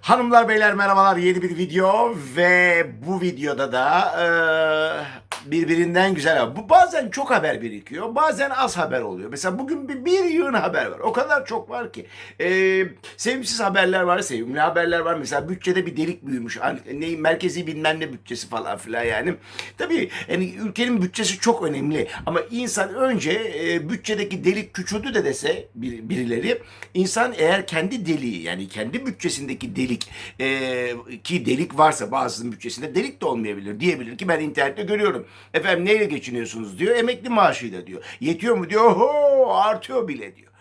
Hanımlar beyler merhabalar. Yeni bir video ve bu videoda da birbirinden güzel haber. Bu bazen çok haber birikiyor bazen az haber oluyor. Mesela bugün bir, bir yığın haber var o kadar çok var ki. Eee sevimsiz haberler var sevimli haberler var. Mesela bütçede bir delik büyümüş. Hani ne, merkezi bilmem ne bütçesi falan filan yani. Tabii yani ülkenin bütçesi çok önemli ama insan önce e, bütçedeki delik küçüldü de dese bir- birileri insan eğer kendi deliği yani kendi bütçesindeki delik e, ki delik varsa bazısının bütçesinde delik de olmayabilir diyebilir ki ben internette görüyorum. Efendim neyle geçiniyorsunuz diyor emekli maaşıyla diyor. Yetiyor mu diyor ho artıyor bile diyor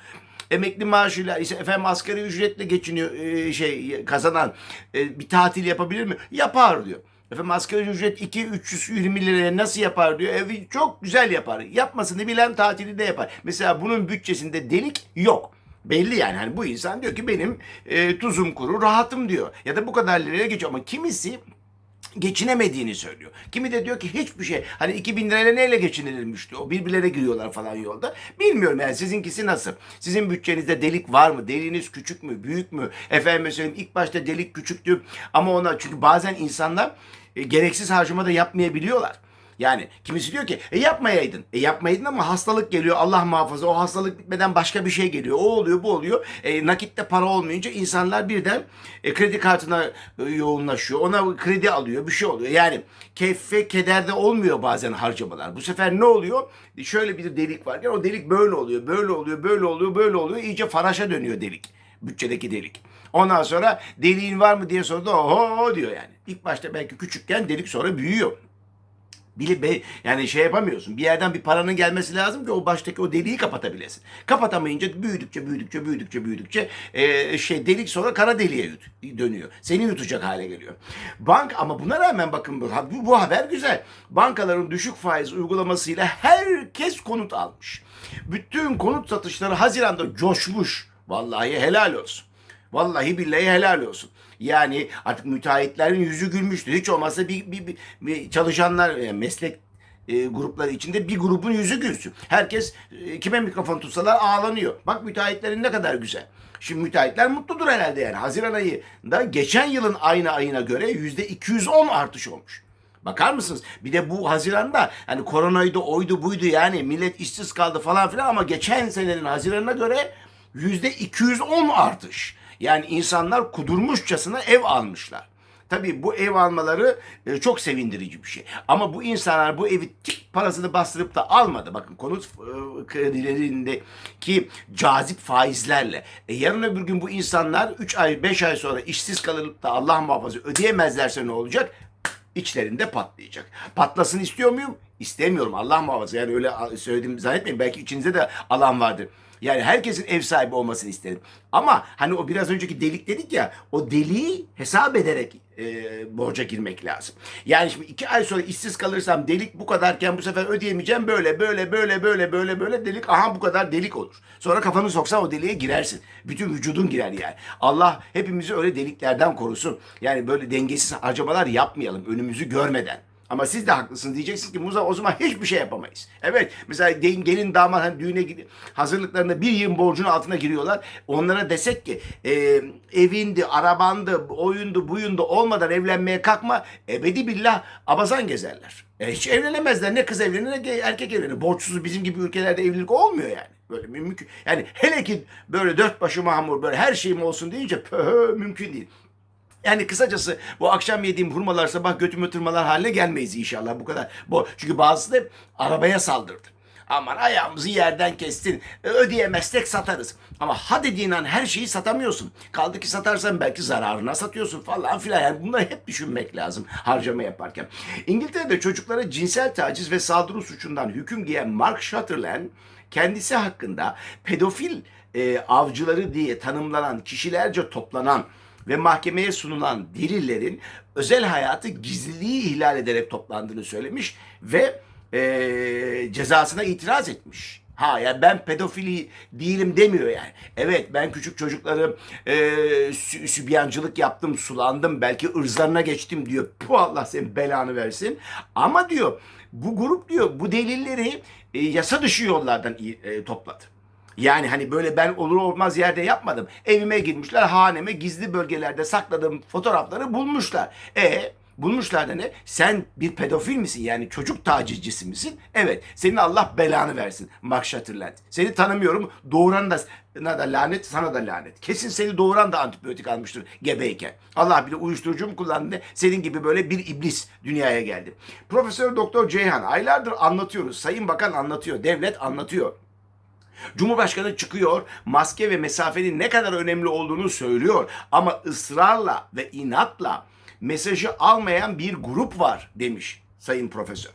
emekli maaşıyla işte efendim asgari ücretle geçiniyor e, şey kazanan e, bir tatil yapabilir mi? Yapar diyor. Efendim asgari ücret 2 320 liraya nasıl yapar diyor. Evi çok güzel yapar. Yapmasını bilen tatili de yapar. Mesela bunun bütçesinde delik yok. Belli yani hani bu insan diyor ki benim e, tuzum kuru rahatım diyor. Ya da bu kadar liraya geçiyor ama kimisi geçinemediğini söylüyor. Kimi de diyor ki hiçbir şey hani 2000 lirayla neyle geçinilirmiş diyor. Birbirlerine giriyorlar falan yolda. Bilmiyorum yani sizinkisi nasıl? Sizin bütçenizde delik var mı? Deliğiniz küçük mü? Büyük mü? Efendim söyleyeyim ilk başta delik küçüktü ama ona çünkü bazen insanlar e, gereksiz harcama da yapmayabiliyorlar. Yani kimisi diyor ki e yapmayaydın. E yapmayaydın ama hastalık geliyor Allah muhafaza. O hastalık bitmeden başka bir şey geliyor. O oluyor bu oluyor. E, nakitte para olmayınca insanlar birden e, kredi kartına e, yoğunlaşıyor. Ona kredi alıyor bir şey oluyor. Yani keyfe kederde olmuyor bazen harcamalar. Bu sefer ne oluyor? E, Şöyle bir delik var. Yani o delik böyle oluyor. Böyle oluyor. Böyle oluyor. Böyle oluyor. İyice faraşa dönüyor delik. Bütçedeki delik. Ondan sonra deliğin var mı diye sordu. Oho diyor yani. İlk başta belki küçükken delik sonra büyüyor. Bili be, yani şey yapamıyorsun. Bir yerden bir paranın gelmesi lazım ki o baştaki o deliği kapatabilesin. Kapatamayınca büyüdükçe büyüdükçe büyüdükçe büyüdükçe e, şey delik sonra kara deliğe yut- dönüyor. Seni yutacak hale geliyor. Bank ama buna rağmen bakın bu, bu haber güzel. Bankaların düşük faiz uygulamasıyla herkes konut almış. Bütün konut satışları Haziran'da coşmuş. Vallahi helal olsun. Vallahi billahi helal olsun. Yani artık müteahhitlerin yüzü gülmüştü. Hiç olmazsa bir, bir, bir- bir çalışanlar yani meslek e, grupları içinde bir grubun yüzü gülsün. Herkes e, kime mikrofon tutsalar ağlanıyor. Bak müteahhitlerin ne kadar güzel. Şimdi müteahhitler mutludur herhalde yani. Haziran ayında geçen yılın aynı ayına göre yüzde 210 artış olmuş. Bakar mısınız? Bir de bu Haziran'da hani koronaydı oydu buydu yani millet işsiz kaldı falan filan ama geçen senenin Haziran'ına göre yüzde 210 artış. Yani insanlar kudurmuşçasına ev almışlar. Tabii bu ev almaları e, çok sevindirici bir şey. Ama bu insanlar bu evi tık parasını bastırıp da almadı. Bakın konut e, kredilerindeki cazip faizlerle. E, yarın öbür gün bu insanlar 3 ay 5 ay sonra işsiz kalıp da Allah muhafaza ödeyemezlerse ne olacak? içlerinde patlayacak. Patlasın istiyor muyum? İstemiyorum. Allah muhafaza. Yani öyle söyledim zannetmeyin. Belki içinizde de alan vardır. Yani herkesin ev sahibi olmasını isterim. Ama hani o biraz önceki delik dedik ya o deliği hesap ederek e, borca girmek lazım. Yani şimdi iki ay sonra işsiz kalırsam delik bu kadarken bu sefer ödeyemeyeceğim böyle böyle böyle böyle böyle böyle delik aha bu kadar delik olur. Sonra kafanı soksan o deliğe girersin. Bütün vücudun girer yani. Allah hepimizi öyle deliklerden korusun. Yani böyle dengesiz harcamalar yapmayalım önümüzü görmeden. Ama siz de haklısınız. Diyeceksiniz ki Muza o zaman hiçbir şey yapamayız. Evet mesela gelin damat hani düğüne hazırlıklarında bir yıl borcun altına giriyorlar. Onlara desek ki e, evindi, arabandı, oyundu, buyundu olmadan evlenmeye kalkma. Ebedi billah abazan gezerler. E, hiç evlenemezler. Ne kız evlenir ne erkek evlenir. Borçsuz bizim gibi ülkelerde evlilik olmuyor yani. Böyle mümkün. Yani hele ki böyle dört başı mamur böyle her şeyim olsun deyince pö, mümkün değil. Yani kısacası bu akşam yediğim hurmalar sabah götümü tırmalar haline gelmeyiz inşallah bu kadar. Bu, çünkü bazısı da arabaya saldırdı. Aman ayağımızı yerden kestin. E, Ödeyemezsek satarız. Ama ha dediğin an her şeyi satamıyorsun. Kaldı ki satarsan belki zararına satıyorsun falan filan. Yani bunları hep düşünmek lazım harcama yaparken. İngiltere'de çocuklara cinsel taciz ve saldırı suçundan hüküm giyen Mark Sutherland kendisi hakkında pedofil e, avcıları diye tanımlanan kişilerce toplanan ve mahkemeye sunulan delillerin özel hayatı gizliliği ihlal ederek toplandığını söylemiş ve eee, cezasına itiraz etmiş. Ha yani ben pedofili değilim demiyor yani. Evet ben küçük çocukları e, sü- sübyancılık yaptım, sulandım, belki ırzlarına geçtim diyor. Bu Allah senin belanı versin. Ama diyor bu grup diyor bu delilleri e, yasa dışı yollardan e, topladı. Yani hani böyle ben olur olmaz yerde yapmadım. Evime girmişler, haneme gizli bölgelerde sakladığım fotoğrafları bulmuşlar. E bulmuşlar da ne? Sen bir pedofil misin? Yani çocuk tacizcisi misin? Evet. Senin Allah belanı versin. Mark Sutherland. Seni tanımıyorum. Doğuran da, na da lanet, sana da lanet. Kesin seni doğuran da antibiyotik almıştır gebeyken. Allah bile uyuşturucu mu kullandı? Senin gibi böyle bir iblis dünyaya geldi. Profesör Doktor Ceyhan aylardır anlatıyoruz. Sayın Bakan anlatıyor. Devlet anlatıyor. Cumhurbaşkanı çıkıyor, maske ve mesafenin ne kadar önemli olduğunu söylüyor ama ısrarla ve inatla mesajı almayan bir grup var demiş Sayın Profesör.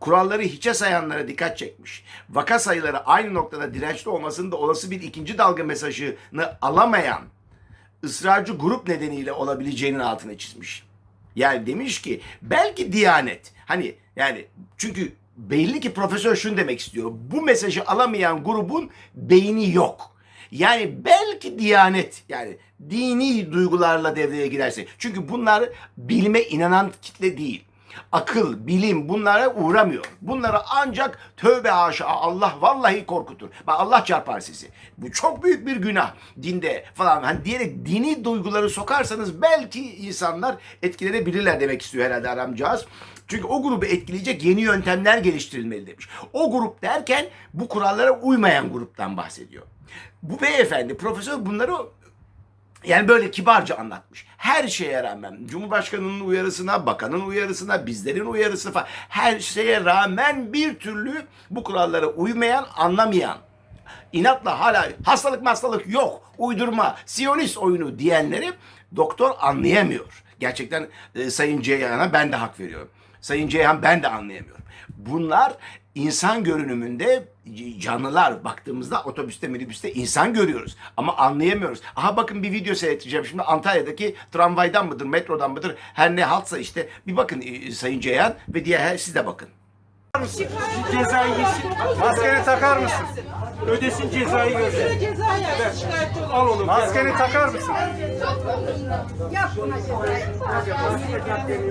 Kuralları hiçe sayanlara dikkat çekmiş. Vaka sayıları aynı noktada dirençli olmasının da olası bir ikinci dalga mesajını alamayan ısrarcı grup nedeniyle olabileceğinin altını çizmiş. Yani demiş ki belki Diyanet hani yani çünkü belli ki profesör şunu demek istiyor. Bu mesajı alamayan grubun beyni yok. Yani belki Diyanet yani dini duygularla devreye girerse. Çünkü bunlar bilime inanan kitle değil. Akıl, bilim bunlara uğramıyor. Bunlara ancak tövbe haşa Allah vallahi korkutur. Bak Allah çarpar sizi. Bu çok büyük bir günah dinde falan. Hani diyerek dini duyguları sokarsanız belki insanlar etkilenebilirler demek istiyor herhalde aramcağız. Çünkü o grubu etkileyecek yeni yöntemler geliştirilmeli demiş. O grup derken bu kurallara uymayan gruptan bahsediyor. Bu beyefendi profesör bunları yani böyle kibarca anlatmış. Her şeye rağmen Cumhurbaşkanının uyarısına, bakanın uyarısına, bizlerin uyarısına falan her şeye rağmen bir türlü bu kurallara uymayan, anlamayan inatla hala hastalık hastalık yok, uydurma, siyonist oyunu diyenleri doktor anlayamıyor. Gerçekten e, Sayın Ceyhan'a ben de hak veriyorum. Sayın Ceyhan ben de anlayamıyorum. Bunlar insan görünümünde canlılar baktığımızda otobüste minibüste insan görüyoruz ama anlayamıyoruz. Aha bakın bir video seyredeceğim şimdi Antalya'daki tramvaydan mıdır metrodan mıdır her ne haltsa işte bir bakın e, Sayın Ceyhan ve diğer her siz de bakın. Maskeni takar mısın? Ödesin cezayı görecek. Ceza yer, şikayet olur. Al onu. Maskeni takar mısın? Yap buna cezayı.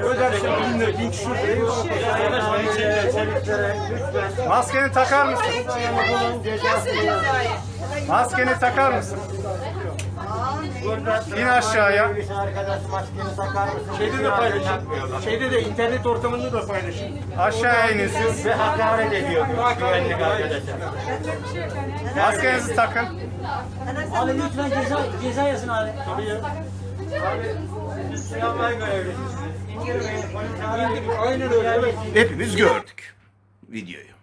Ödersin bin lira, bin küsur Maskeni takar mısın? Cezayı. Maskeni takar mısın? İn aşağıya. Şeyde de paylaşın. Şeyde de internet ortamında da paylaşın. Aşağıya iniyorsunuz. Ve hakaret ediyor güvenlik arkadaşlar. Maskenizi takın. Abi lütfen ceza, ceza yazın abi. Öyle. Evet. Hepimiz gördük videoyu.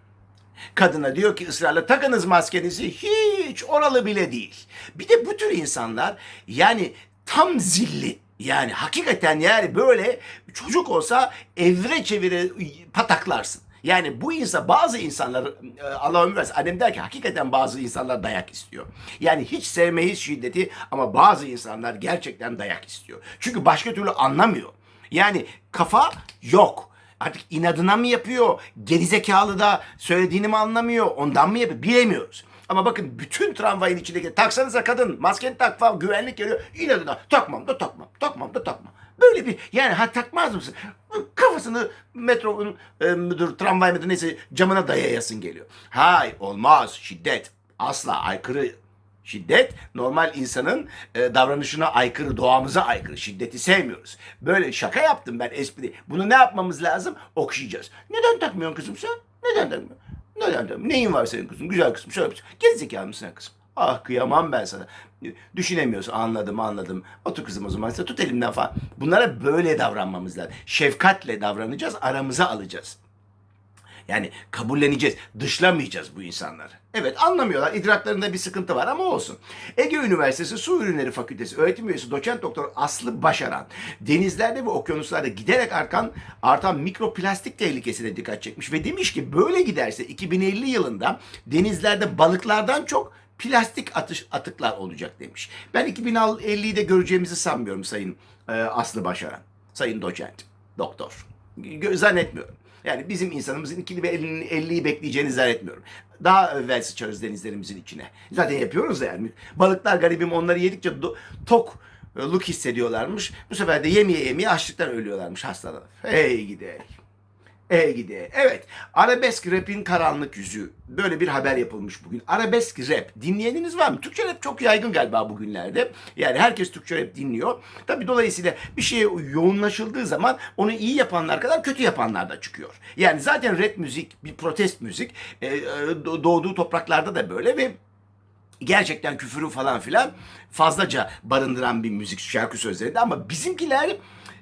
Kadına diyor ki ısrarla takınız maskenizi hiç oralı bile değil. Bir de bu tür insanlar yani tam zilli yani hakikaten yani böyle çocuk olsa evre çevire pataklarsın. Yani bu insan bazı insanlar e, Allah ömür versin annem der ki hakikaten bazı insanlar dayak istiyor. Yani hiç sevmeyiz şiddeti ama bazı insanlar gerçekten dayak istiyor. Çünkü başka türlü anlamıyor. Yani kafa yok. Artık inadına mı yapıyor? Gerizekalı da söylediğini mi anlamıyor? Ondan mı yapıyor? Bilemiyoruz. Ama bakın bütün tramvayın içindeki taksanıza kadın maskeni tak falan güvenlik geliyor. İnadına takmam da takmam. Takmam da takmam. Böyle bir yani ha takmaz mısın? Kafasını metronun e, müdür tramvay müdür neyse camına dayayasın geliyor. Hay olmaz şiddet asla aykırı Şiddet normal insanın e, davranışına aykırı, doğamıza aykırı. Şiddeti sevmiyoruz. Böyle şaka yaptım ben espri. Bunu ne yapmamız lazım? Okşayacağız. Neden takmıyorsun kızım sen? Neden takmıyorsun? Neden takmıyorsun? Neyin var senin kızım? Güzel kızım. Şöyle yapıyorsun. Gerizekalı mısın kızım? Ah kıyamam ben sana. Düşünemiyorsun. Anladım anladım. Otur kızım o zaman. Sen tut elimden falan. Bunlara böyle davranmamız lazım. Şefkatle davranacağız. Aramıza alacağız. Yani kabulleneceğiz, dışlamayacağız bu insanları. Evet anlamıyorlar, idraklarında bir sıkıntı var ama olsun. Ege Üniversitesi Su Ürünleri Fakültesi öğretim üyesi doçent doktor Aslı Başaran, denizlerde ve okyanuslarda giderek artan, artan mikroplastik tehlikesine dikkat çekmiş ve demiş ki böyle giderse 2050 yılında denizlerde balıklardan çok plastik atış, atıklar olacak demiş. Ben 2050'yi de göreceğimizi sanmıyorum Sayın e, Aslı Başaran, Sayın doçent, doktor. Zannetmiyorum. Yani bizim insanımızın ikili ve 50'yi 50'yi bekleyeceğini zannetmiyorum. Daha evvel sıçarız denizlerimizin içine. Zaten yapıyoruz yani. Balıklar garibim onları yedikçe tok luk hissediyorlarmış. Bu sefer de yemeye yemeye açlıktan ölüyorlarmış hastalar. Hey gide. Ey gide. Evet. Arabesk rap'in karanlık yüzü. Böyle bir haber yapılmış bugün. Arabesk rap. Dinleyeniniz var mı? Türkçe rap çok yaygın galiba bugünlerde. Yani herkes Türkçe rap dinliyor. Tabii dolayısıyla bir şeye yoğunlaşıldığı zaman onu iyi yapanlar kadar kötü yapanlar da çıkıyor. Yani zaten rap müzik bir protest müzik. Ee, e, do- doğduğu topraklarda da böyle ve gerçekten küfürü falan filan fazlaca barındıran bir müzik şarkı sözleri de ama bizimkiler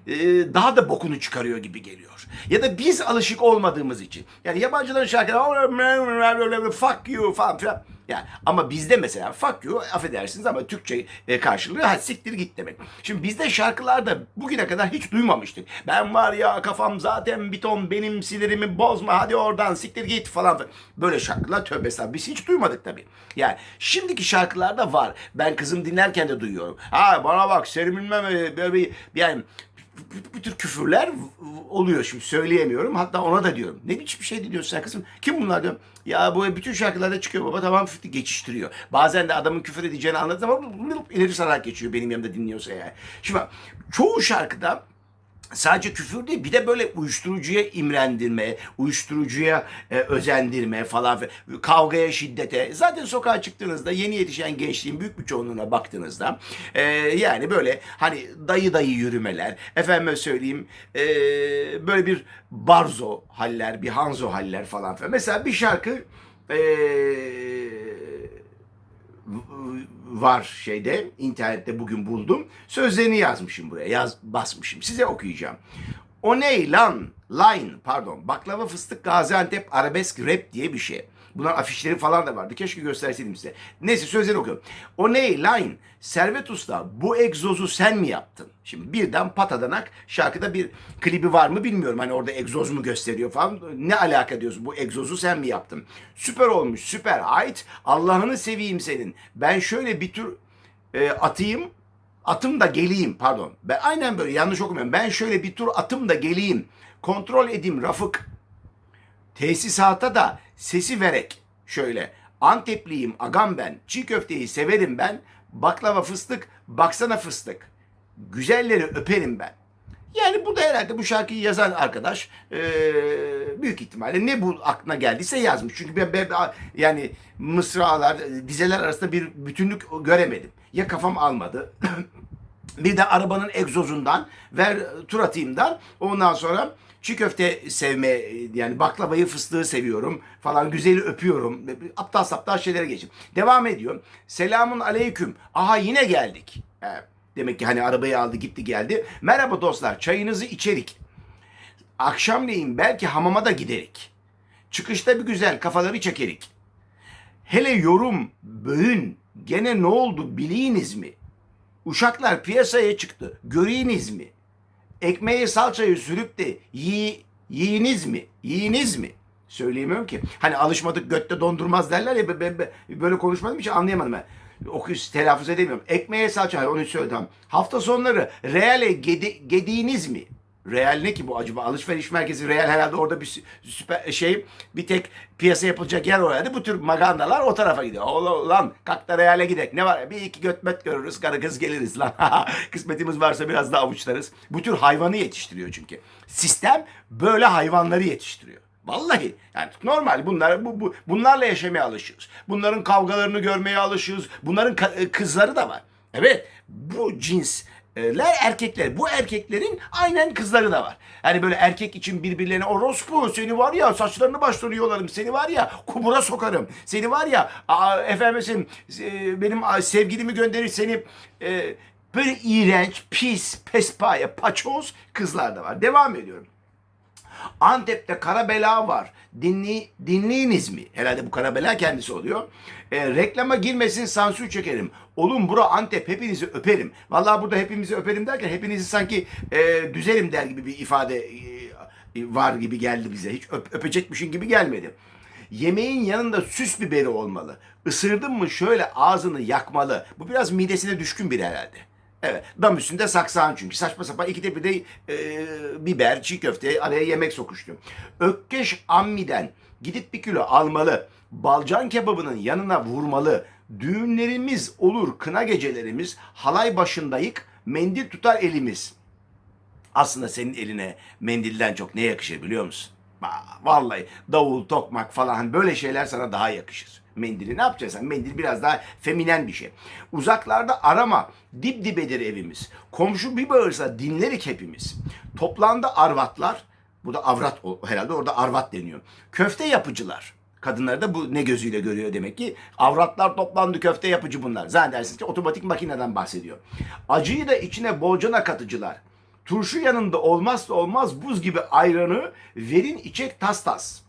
e, daha da bokunu çıkarıyor gibi geliyor. Ya da biz alışık olmadığımız için. Yani yabancıların şarkıları fuck you falan filan. Yani ama bizde mesela fuck you affedersiniz ama Türkçe e, karşılığı ha siktir git demek. Şimdi bizde şarkılarda bugüne kadar hiç duymamıştık. Ben var ya kafam zaten bir ton benim sinirimi bozma hadi oradan siktir git falan. Böyle şarkılar tövbe estağfurullah biz hiç duymadık tabii. Yani şimdiki şarkılarda var. Ben kızım dinlerken de duyuyorum. Ha bana bak seni bilmem e, böyle bir yani bu, bu tür küfürler oluyor şimdi söyleyemiyorum. Hatta ona da diyorum. Ne biçim bir şey diyorsun sen kızım? Kim bunlar diyorum. Ya bu bütün şarkılarda çıkıyor baba tamam geçiştiriyor. Bazen de adamın küfür edeceğini anladığı zaman ileri sararak geçiyor benim yanımda dinliyorsa yani. Şimdi çoğu şarkıda sadece küfür değil bir de böyle uyuşturucuya imrendirme, uyuşturucuya e, özendirme falan kavgaya, şiddete. Zaten sokağa çıktığınızda yeni yetişen gençliğin büyük bir çoğunluğuna baktığınızda e, yani böyle hani dayı dayı yürümeler, efendime söyleyeyim e, böyle bir barzo haller, bir hanzo haller falan filan. Mesela bir şarkı e, var şeyde internette bugün buldum. Sözlerini yazmışım buraya. Yaz basmışım. Size okuyacağım. O ne lan? Line pardon. Baklava fıstık Gaziantep arabesk rap diye bir şey. Bunların afişleri falan da vardı. Keşke gösterseydim size. Neyse sözleri okuyorum. O ne line? Servet Usta bu egzozu sen mi yaptın? Şimdi birden patadanak şarkıda bir klibi var mı bilmiyorum. Hani orada egzoz mu gösteriyor falan. Ne alaka diyorsun bu egzozu sen mi yaptın? Süper olmuş süper. Ait Allah'ını seveyim senin. Ben şöyle bir tür e, atayım atım da geleyim pardon. Ben aynen böyle yanlış okumuyorum. Ben şöyle bir tur atım da geleyim. Kontrol edeyim Rafık. Tesisata da sesi verek. Şöyle Antepliyim agam ben. Çiğ köfteyi severim ben. Baklava fıstık baksana fıstık. Güzelleri öperim ben. Yani bu da herhalde bu şarkıyı yazan arkadaş eee, büyük ihtimalle ne bu aklına geldiyse yazmış. Çünkü ben, ben- yani mısralar, dizeler arasında bir bütünlük göremedim. Ya kafam almadı. bir de arabanın egzozundan ver tur atayımdan ondan sonra çiğ köfte sevme yani baklavayı fıstığı seviyorum falan güzeli öpüyorum. Aptal saptal şeylere geçip devam ediyorum selamun aleyküm. Aha yine geldik. Demek ki hani arabayı aldı gitti geldi. Merhaba dostlar çayınızı içerik. Akşamleyin belki hamama da giderik. Çıkışta bir güzel kafaları çekerik. Hele yorum böğün gene ne oldu bileyiniz mi? Uşaklar piyasaya çıktı. Göreyiniz mi? Ekmeği salçayı sürüp de yi, yiyiniz mi? Yiyiniz mi? Söyleyemiyorum ki. Hani alışmadık götte dondurmaz derler ya ben, ben- ben böyle konuşmadığım için anlayamadım ben. Okuyuş telaffuz edemiyorum. Ekmeğe salça onu söyle tamam. Hafta sonları Real'e gedi, gediğiniz mi? Real ne ki bu acaba? Alışveriş merkezi Real herhalde orada bir sü- süper şey bir tek piyasa yapılacak yer orada. Bu tür magandalar o tarafa gidiyor. Ola- Lan kalk da Real'e gidek. Ne var? Bir iki götmet görürüz. Karı kız geliriz lan. Kısmetimiz varsa biraz daha avuçlarız. Bu tür hayvanı yetiştiriyor çünkü. Sistem böyle hayvanları yetiştiriyor. Vallahi yani normal bunlar bu, bu bunlarla yaşamaya alışıyoruz. Bunların kavgalarını görmeye alışıyoruz. Bunların ka- kızları da var. Evet bu cinsler erkekler. Bu erkeklerin aynen kızları da var. Hani böyle erkek için birbirlerine orospu seni var ya saçlarını başlarını yolarım. Seni var ya kubura sokarım. Seni var ya efendim e, benim sevgilimi gönderir seni e, böyle iğrenç, pis, pespaya, paçoz kızlar da var. Devam ediyorum. Antep'te kara bela var. Dinli, dinleyiniz mi? Herhalde bu kara bela kendisi oluyor. E, reklama girmesin sansür çekerim. Oğlum bura Antep hepinizi öperim. Vallahi burada hepimizi öperim derken hepinizi sanki e, düzerim der gibi bir ifade e, var gibi geldi bize. Hiç öp, öpecekmişin gibi gelmedi. Yemeğin yanında süs biberi olmalı. Isırdın mı şöyle ağzını yakmalı. Bu biraz midesine düşkün biri herhalde. Evet. Dam üstünde saksağın çünkü. Saçma sapan iki tepe de e, biber, çiğ köfte araya yemek sokuştu. Ökkeş ammiden gidip bir kilo almalı. Balcan kebabının yanına vurmalı. Düğünlerimiz olur, kına gecelerimiz, halay başındayık, mendil tutar elimiz. Aslında senin eline mendilden çok ne yakışır biliyor musun? Vallahi davul, tokmak falan böyle şeyler sana daha yakışır. Mendili ne yapacaksın? Mendil biraz daha feminen bir şey. Uzaklarda arama. Dip dibedir evimiz. Komşu bir bağırsa dinlerik hepimiz. Toplandı arvatlar. Bu da avrat herhalde orada arvat deniyor. Köfte yapıcılar. Kadınlar da bu ne gözüyle görüyor demek ki. Avratlar toplandı köfte yapıcı bunlar. Zannedersiniz ki otomatik makineden bahsediyor. Acıyı da içine bolcana katıcılar. Turşu yanında olmazsa olmaz buz gibi ayranı verin içek tas tas.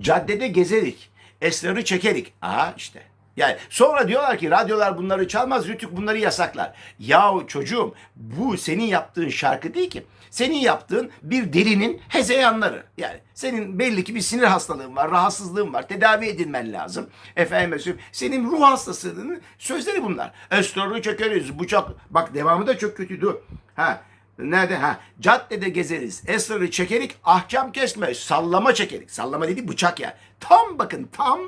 Caddede gezerik, esrarı çekerik. Aha işte. Yani sonra diyorlar ki radyolar bunları çalmaz, Rütük bunları yasaklar. Yahu çocuğum bu senin yaptığın şarkı değil ki. Senin yaptığın bir delinin hezeyanları. Yani senin belli ki bir sinir hastalığın var, rahatsızlığın var. Tedavi edilmen lazım. Efendim söyleyeyim, senin ruh hastasının sözleri bunlar. Esrarı çekeriz, bıçak. Bak devamı da çok kötü dur. Ha Nerede? Ha. Caddede gezeriz. Esrarı çekerik. Ahkam kesme. Sallama çekerik. Sallama dedi bıçak ya. Tam bakın tam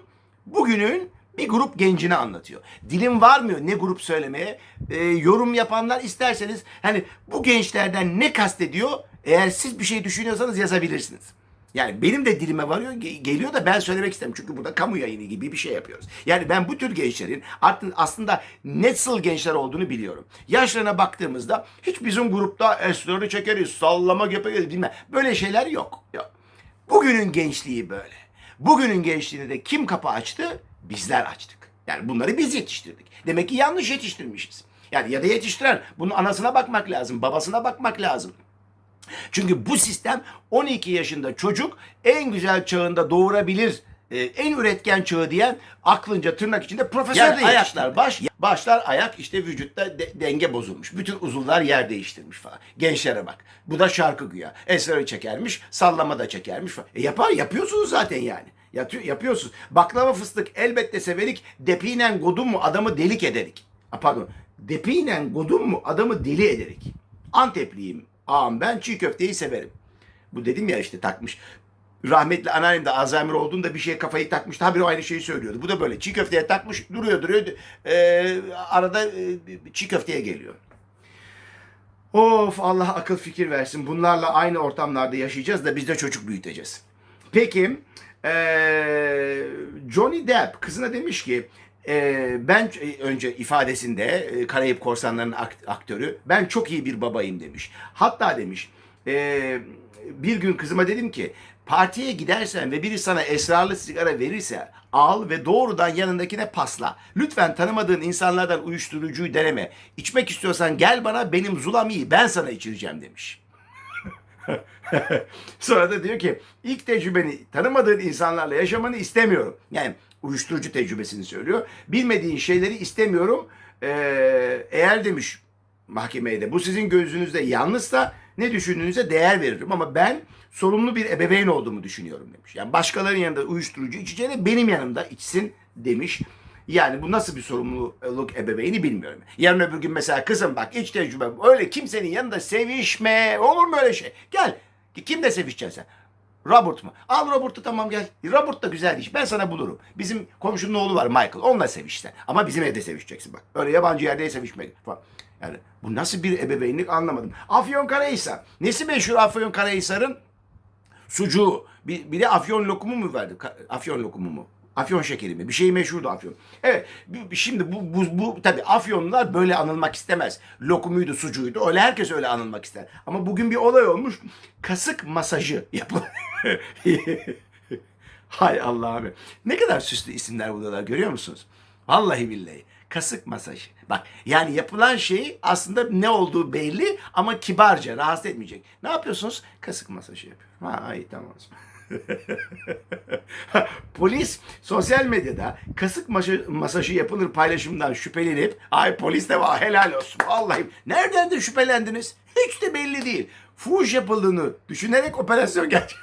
bugünün bir grup gencini anlatıyor. Dilim varmıyor ne grup söylemeye. Ee, yorum yapanlar isterseniz hani bu gençlerden ne kastediyor? Eğer siz bir şey düşünüyorsanız yazabilirsiniz. Yani benim de dilime varıyor ge- geliyor da ben söylemek istemiyorum. Çünkü burada kamu yayını gibi bir şey yapıyoruz. Yani ben bu tür gençlerin aslında nasıl gençler olduğunu biliyorum. Yaşlarına baktığımızda hiç bizim grupta esrarı çekeriz, sallama yaparız bilmem. Böyle şeyler yok. yok. Bugünün gençliği böyle. Bugünün gençliğini de kim kapı açtı? Bizler açtık. Yani bunları biz yetiştirdik. Demek ki yanlış yetiştirmişiz. Yani ya da yetiştiren bunun anasına bakmak lazım, babasına bakmak lazım. Çünkü bu sistem 12 yaşında çocuk en güzel çağında doğurabilir, e, en üretken çağı diyen aklınca tırnak içinde profesör Yani de ayaklar baş, başlar ayak işte vücutta de- denge bozulmuş. Bütün uzuvlar yer değiştirmiş falan. Gençlere bak. Bu da şarkı güya. Esrarı çekermiş, sallama da çekermiş falan. E yapar, yapıyorsunuz zaten yani. Yatıyor, yapıyorsunuz. Baklava fıstık elbette severik. Depinen godun mu adamı delik ederik. Ha, pardon. Depinen godun mu adamı deli ederik. Antepliyim. Ağam ben çiğ köfteyi severim. Bu dedim ya işte takmış. Rahmetli anneannem de Alzheimer olduğunda bir şeye kafayı takmış. Habire o aynı şeyi söylüyordu. Bu da böyle çiğ köfteye takmış duruyor duruyor. Ee, arada e, çiğ köfteye geliyor. Of Allah akıl fikir versin. Bunlarla aynı ortamlarda yaşayacağız da biz de çocuk büyüteceğiz. Peki eee, Johnny Depp kızına demiş ki eee, ben e, önce ifadesinde e, Karayip Korsanları'nın akt- aktörü ben çok iyi bir babayım demiş. Hatta demiş eee, bir gün kızıma dedim ki partiye gidersen ve biri sana esrarlı sigara verirse al ve doğrudan yanındakine pasla. Lütfen tanımadığın insanlardan uyuşturucuyu deneme. İçmek istiyorsan gel bana benim zulam iyi ben sana içireceğim demiş. Sonra da diyor ki ilk tecrübeni tanımadığın insanlarla yaşamanı istemiyorum. Yani uyuşturucu tecrübesini söylüyor. Bilmediğin şeyleri istemiyorum. Ee, eğer demiş mahkemeye de bu sizin gözünüzde yanlışsa ne düşündüğünüze değer veririm. Ama ben sorumlu bir ebeveyn olduğumu düşünüyorum demiş. Yani başkalarının yanında uyuşturucu içeceğine benim yanımda içsin demiş. Yani bu nasıl bir sorumluluk ebeveyni bilmiyorum. Yarın öbür gün mesela kızım bak iç tecrübe öyle kimsenin yanında sevişme olur mu öyle şey? Gel kimle sevişeceksin sen? Robert mı? Al Robert'ı tamam gel. Robert da güzel iş. Ben sana bulurum. Bizim komşunun oğlu var Michael. Onunla seviş. Ama bizim evde sevişeceksin bak. Öyle yabancı yerde sevişmek falan. Yani bu nasıl bir ebeveynlik anlamadım. Afyon Karahisar. Nesi meşhur Afyon Karahisar'ın? Sucuğu. Bir, bir de afyon lokumu mu verdi? Afyon lokumu mu? Afyon şekeri mi? Bir şey meşhurdu Afyon. Evet. Şimdi bu, bu, bu tabii Afyonlular böyle anılmak istemez. Lokumuydu, sucuğuydu. Öyle herkes öyle anılmak ister. Ama bugün bir olay olmuş. Kasık masajı yapılıyor. Hay Allah'ım. Ne kadar süslü isimler buluyorlar görüyor musunuz? Vallahi billahi. Kasık masajı. Bak yani yapılan şey aslında ne olduğu belli ama kibarca rahatsız etmeyecek. Ne yapıyorsunuz? Kasık masajı yapıyorum. Ha iyi tamam. Polis sosyal medyada kasık masajı, masajı yapılır paylaşımdan şüphelenip ay polis de var helal olsun. Vallahi nereden de şüphelendiniz? Hiç de belli değil. Fuş yapıldığını düşünerek operasyon gerçek.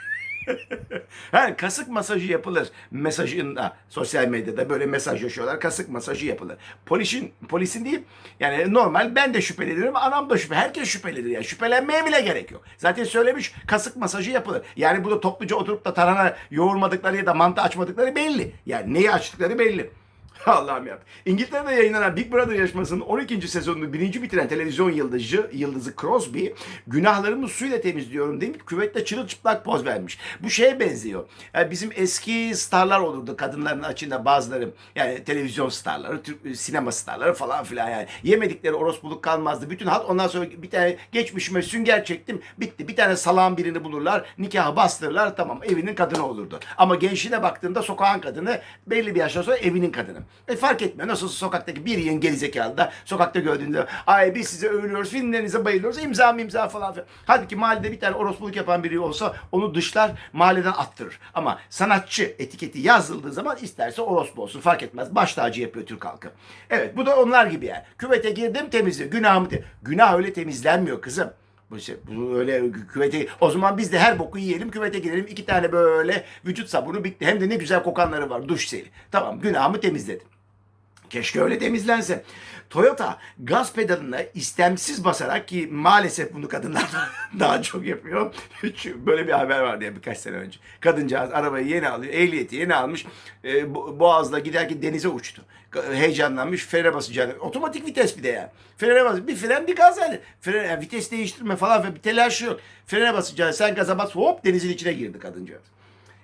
Her kasık masajı yapılır mesajında sosyal medyada böyle mesaj yaşıyorlar. Kasık masajı yapılır. Polisin polisin değil yani normal ben de şüphelenirim anam da şüphe. Herkes şüphelidir yani şüphelenmeye bile gerek yok. Zaten söylemiş kasık masajı yapılır. Yani burada topluca oturup da tarhana yoğurmadıkları ya da mantı açmadıkları belli. Yani neyi açtıkları belli. Allah'ım ya. İngiltere'de yayınlanan Big Brother yarışmasının 12. sezonunu birinci bitiren televizyon yıldızı, yıldızı Crosby günahlarımı suyla temizliyorum deyip küvette çırılçıplak poz vermiş. Bu şeye benziyor. Yani bizim eski starlar olurdu kadınların açında bazıları. Yani televizyon starları, Türk, sinema starları falan filan yani. Yemedikleri orospuluk kalmazdı. Bütün halk ondan sonra bir tane geçmişime sünger çektim. Bitti. Bir tane salağın birini bulurlar. Nikahı bastırırlar. Tamam evinin kadını olurdu. Ama gençliğine baktığında sokağın kadını belli bir yaştan sonra evinin kadını. E fark etmiyor. Nasıl olsa sokaktaki bir yığın gerizekalı da sokakta gördüğünde ay biz size övülüyoruz, filmlerinize bayılıyoruz, imza mı imza falan filan. Halbuki mahallede bir tane orospuluk yapan biri olsa onu dışlar, mahalleden attırır. Ama sanatçı etiketi yazıldığı zaman isterse orospu olsun fark etmez. Baş tacı yapıyor Türk halkı. Evet bu da onlar gibi yani. Küvete girdim temizliyor. Günahımı te- Günah öyle temizlenmiyor kızım. Bu, öyle kü- küvete o zaman biz de her boku yiyelim küvete girelim iki tane böyle vücut sabunu bitti. Hem de ne güzel kokanları var duş seli tamam günahımı temizledim Keşke öyle temizlense. Toyota gaz pedalına istemsiz basarak ki maalesef bunu kadınlar daha çok yapıyor. Böyle bir haber vardı ya birkaç sene önce. Kadıncağız arabayı yeni alıyor, ehliyeti yeni almış. E, Bo- Boğaz'da giderken denize uçtu. Heyecanlanmış, frene basacağını. Otomatik vites bir de yani. Frene bas, bir fren bir gaz yani. Fren, yani vites değiştirme falan bir telaşı yok. Frene basacağını sen gaza bas hop denizin içine girdi kadıncağız.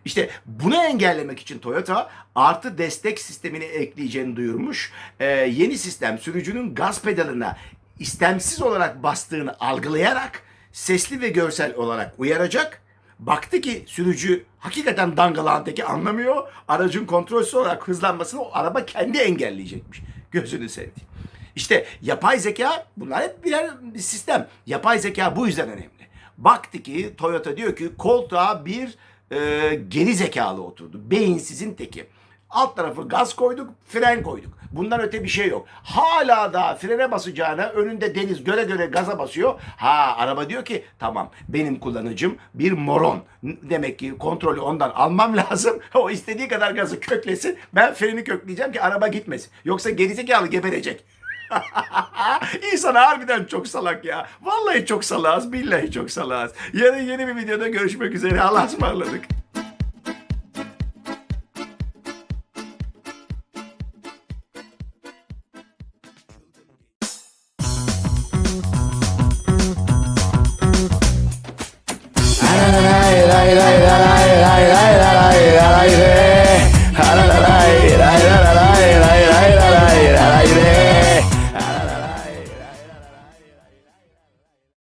İşte bunu engellemek için Toyota artı destek sistemini ekleyeceğini duyurmuş. Ee, yeni sistem sürücünün gaz pedalına istemsiz olarak bastığını algılayarak sesli ve görsel olarak uyaracak. Baktı ki sürücü hakikaten dangalanteki anlamıyor. Aracın kontrolsüz olarak hızlanmasını o araba kendi engelleyecekmiş. Gözünü sevdiğim. İşte yapay zeka bunlar hep birer bir sistem. Yapay zeka bu yüzden önemli. Baktı ki Toyota diyor ki koltuğa bir e, geri zekalı oturdu. Beyinsizin teki. Alt tarafı gaz koyduk, fren koyduk. Bundan öte bir şey yok. Hala daha frene basacağına önünde deniz göre göre gaza basıyor. Ha araba diyor ki tamam benim kullanıcım bir moron. Demek ki kontrolü ondan almam lazım. O istediği kadar gazı köklesin. Ben freni kökleyeceğim ki araba gitmesin. Yoksa gerizekalı geberecek. İnsan harbiden çok salak ya. Vallahi çok salağız. Billahi çok salağız. Yarın yeni bir videoda görüşmek üzere. Allah'a ısmarladık.